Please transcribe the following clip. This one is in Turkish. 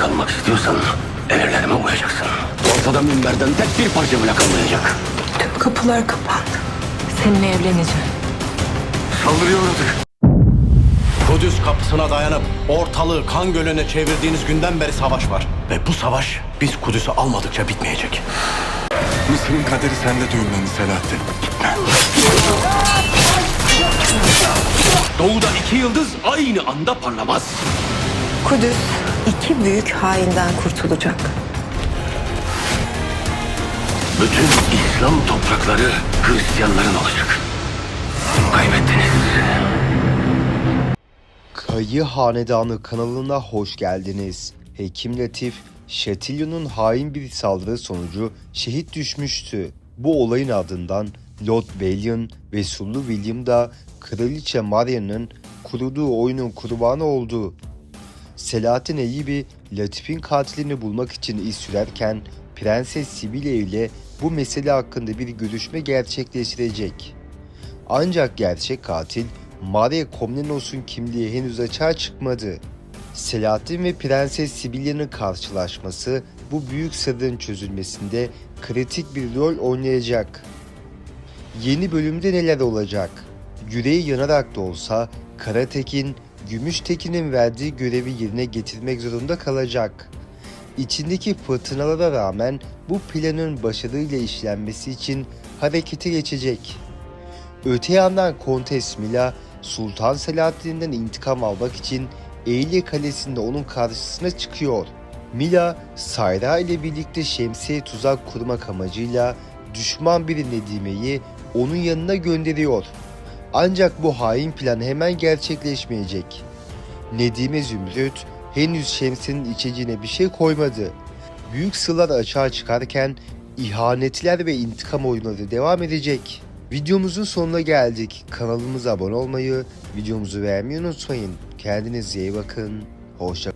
kalmak istiyorsan emirlerime uyacaksın. Ortada minberden tek bir parça bile kalmayacak. Tüm kapılar kapandı. Seninle evleneceğim. Saldırıyor artık. Kudüs kapısına dayanıp ortalığı kan gölüne çevirdiğiniz günden beri savaş var. Ve bu savaş biz Kudüs'ü almadıkça bitmeyecek. Mısır'ın kaderi sende düğümlendi Selahattin. Doğuda iki yıldız aynı anda parlamaz. Kudüs iki büyük hainden kurtulacak. Bütün İslam toprakları Hristiyanların olacak. Kaybettiniz. Kayı Hanedanı kanalına hoş geldiniz. Hekim Latif, Şatilyon'un hain bir saldırı sonucu şehit düşmüştü. Bu olayın ardından Lord Ballion ve Sullu William da Kraliçe Maria'nın kurduğu oyunun kurbanı oldu. Selahattin Eyyubi, Latif'in katilini bulmak için iz sürerken Prenses Sibile ile bu mesele hakkında bir görüşme gerçekleştirecek. Ancak gerçek katil Maria Komnenos'un kimliği henüz açığa çıkmadı. Selahattin ve Prenses Sibilya'nın karşılaşması bu büyük sırrın çözülmesinde kritik bir rol oynayacak. Yeni bölümde neler olacak? Yüreği yanarak da olsa Karatekin, Gümüştekin'in verdiği görevi yerine getirmek zorunda kalacak. İçindeki fırtınalara rağmen bu planın başarıyla işlenmesi için harekete geçecek. Öte yandan Kontes Mila, Sultan Selahaddin'den intikam almak için Eyle Kalesi'nde onun karşısına çıkıyor. Mila, Sayra ile birlikte şemsiye tuzak kurmak amacıyla düşman bir Nedime'yi onun yanına gönderiyor. Ancak bu hain plan hemen gerçekleşmeyecek. Nedime Zümrüt henüz şemsinin içeceğine bir şey koymadı. Büyük sırlar açığa çıkarken ihanetler ve intikam oyunları devam edecek. Videomuzun sonuna geldik. Kanalımıza abone olmayı, videomuzu beğenmeyi unutmayın. Kendinize iyi bakın. Hoşça